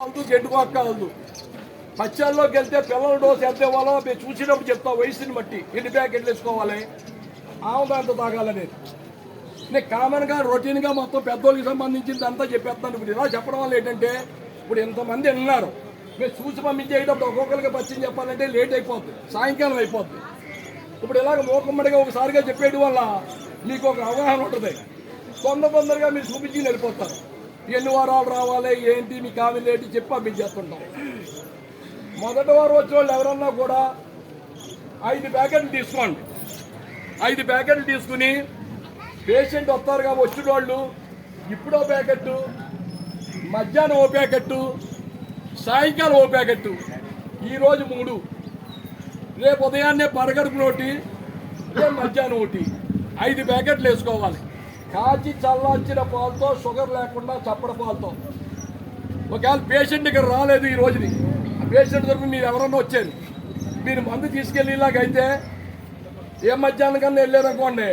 కావద్దు గెడ్డుకోక కావద్దు పచ్చళ్ళలోకి వెళ్తే పిల్లల డోసు ఎంత ఇవ్వాలో మీరు చూసినప్పుడు చెప్తా వయసుని బట్టి ఎన్ని ప్యాకెట్లు వేసుకోవాలి? ఆవుదాంతో తాగాలనేది నేను కామన్గా రొటీన్గా మొత్తం పెద్దోళ్ళకి సంబంధించింది అంతా చెప్పేస్తాను. ఇప్పుడు ఇలా చెప్పడం వల్ల ఏంటంటే ఇప్పుడు ఇంతమంది విన్నారు? మీరు చూసి పంపించేటప్పుడు ఒక్కొక్కరికి పచ్చని చెప్పాలంటే లేట్ అయిపోద్ది సాయంకాలం అయిపోద్ది. ఇప్పుడు ఇలాగ మూకమ్మడిగా ఒకసారిగా చెప్పేయడం వల్ల మీకు ఒక అవగాహన ఉంటుంది. తొందర తొందరగా మీరు చూపించి వెళ్ళిపోతారు. ఎన్ని వారాలు రావాలి ఏంటి మీ కావాలి ఏంటి చెప్పి పంపించేస్తుంటాం మొదటి వారం వచ్చిన వాళ్ళు ఎవరన్నా కూడా ఐదు ప్యాకెట్లు తీసుకోండి. ఐదు ప్యాకెట్లు తీసుకుని పేషెంట్ వస్తారుగా వచ్చిన వాళ్ళు ఇప్పుడో ప్యాకెట్టు మధ్యాహ్నం ఓ ప్యాకెట్టు సాయంకాలం ఓ ప్యాకెట్టు ఈరోజు మూడు. రేపు ఉదయాన్నే పరగడుపు నోటి రేపు మధ్యాహ్నం ఒకటి. ఐదు ప్యాకెట్లు వేసుకోవాలి. కాచి చల్లార్చిన పాలతో షుగర్ లేకుండా చప్పడ పాలతో. ఒకవేళ పేషెంట్ ఇక్కడ రాలేదు ఈ రోజుని ఆ పేషెంట్ తరపు మీరు ఎవరన్నా వచ్చారు మీరు మందు తీసుకెళ్ళేలాగైతే ఏ మధ్యాహ్నం కన్నా వెళ్ళారనుకోండి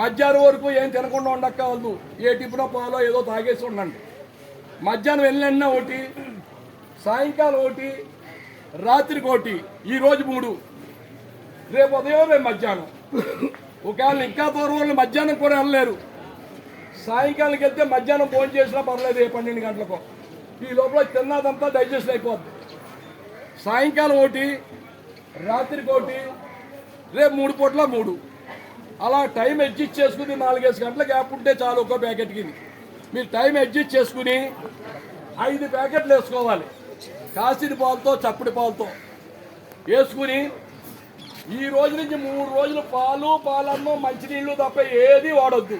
మధ్యాహ్నం వరకు ఏం తినకుండా ఉండక్కవద్దు ఏ టిఫినో పాలో ఏదో తాగేసి ఉండండి. మధ్యాహ్నం వెళ్ళినా ఒకటి సాయంకాలం ఒకటి రాత్రికి ఒకటి ఈరోజు మూడు రేపు ఉదయం రేపు మధ్యాహ్నం. ఒకవేళ ఇంకా పూర్వం మధ్యాహ్నం కూడా వెళ్ళలేరు. సాయంకాలంకి వెళ్తే మధ్యాహ్నం ఫోన్ చేసినా పర్లేదు ఏ పన్నెండు గంటలకు. ఈ లోపల తిన్నదంతా డైజెస్ట్ అయిపోద్ది. సాయంకాలం ఒకటి రాత్రికి ఒకటి రేపు మూడు పూట్ల మూడు. అలా టైం అడ్జస్ట్ చేసుకుని నాలుగేసి గంటల గ్యాప్ ఉంటే చాలు ఒక్కో ప్యాకెట్కి మీరు టైం అడ్జస్ట్ చేసుకుని ఐదు ప్యాకెట్లు వేసుకోవాలి. కాసిన పాలతో చప్పటి పాలతో వేసుకుని ఈ రోజు నుంచి మూడు రోజులు పాలు పాలన్నం మంచినీళ్ళు తప్ప ఏది వాడొద్దు.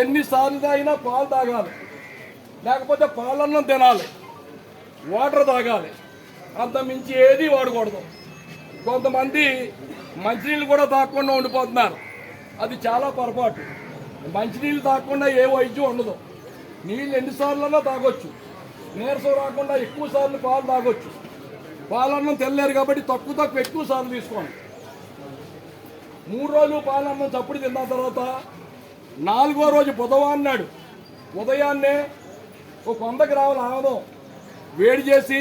ఎన్నిసార్లు తాగినా పాలు తాగాలి. లేకపోతే పాలన్నం తినాలి. వాటర్ తాగాలి. అంత మించి ఏది వాడకూడదు. కొంతమంది మంచినీళ్ళు కూడా తాగకుండా ఉండిపోతున్నారు. అది చాలా పొరపాటు. మంచినీళ్ళు తాగకుండా ఏ వైద్యం ఉండదు. నీళ్ళు ఎన్నిసార్లన్నా తాగొచ్చు. నీరసం రాకుండా ఎక్కువ సార్లు పాలు తాగొచ్చు. పాలన్నం తెల్లారు కాబట్టి తక్కువ తక్కువ ఎక్కువ సార్లు తీసుకోండి. మూడు రోజులు పాలన్నం చప్పుడు తిన్న తర్వాత నాలుగో రోజు బుధవారం నాడు ఉదయాన్నే ఒక వంద గ్రాముల ఆముదం వేడి చేసి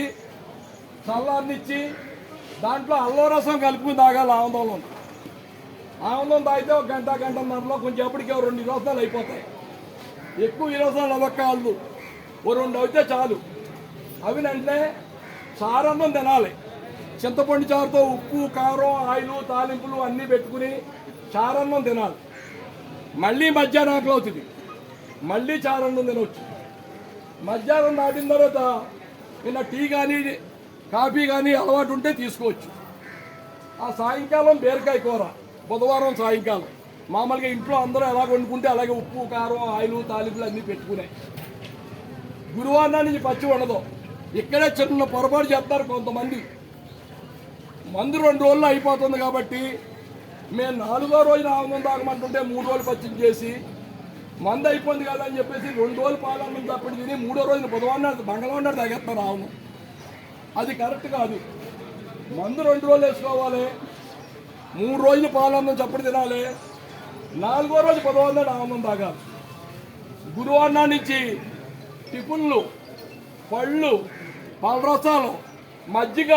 చల్లారనిచ్చి దాంట్లో అల్లం రసం కలుపుకుని తాగాలి ఆముదంలో ఆముదం తాగితే ఒక గంట గంటన్నరలో కొంచెం ఎప్పటికీ రెండు రోజులు అయిపోతాయి. ఎక్కువ విరోజనాలు అవ్వకాలు ఓ రెండు అయితే చాలు. అవి అంటే చారన్నం తినాలి. చింతపండు చారుతో ఉప్పు కారం ఆయిలు తాలింపులు అన్నీ పెట్టుకుని చారన్నం తినాలి. మళ్ళీ మధ్యాహ్నం ఆకలి అవుతుంది. మళ్ళీ చారన్నం తినవచ్చు మధ్యాహ్నం దాటిన తర్వాత నిన్న టీ కానీ కాఫీ కానీ అలవాటు ఉంటే తీసుకోవచ్చు. ఆ సాయంకాలం బీరకాయ కూర బుధవారం సాయంకాలం. మామూలుగా ఇంట్లో అందరూ ఎలా వండుకుంటే అలాగే ఉప్పు కారం ఆయిల్ తాలింపులు అన్నీ పెట్టుకున్నాయి గురువారం నుంచి పచ్చి ఉండదు ఇక్కడే చిన్న పొరపాటు చేస్తారు కొంతమంది. మందు రెండు రోజుల్లో అయిపోతుంది కాబట్టి మేము నాలుగో రోజున ఆనందం తాగమంటుంటే మూడు రోజులు పచ్చిం చేసి మంద అయిపోయింది కదా అని చెప్పేసి రెండు రోజులు పాలన్నం తప్పటి తిని మూడో రోజున బుధవారం నాడు మంగళవారం నాడు తాగేస్తారు ఆవును అది కరెక్ట్ కాదు. మందు రెండు రోజులు వేసుకోవాలి. మూడు రోజులు పాలన్నం చప్పుడు తినాలి. నాలుగో రోజు బుధవారం నాడు ఆనందం తాగాలి. గురువారం నుంచి టిఫిన్లు పళ్ళు పళ్ళరసాలు మజ్జిగ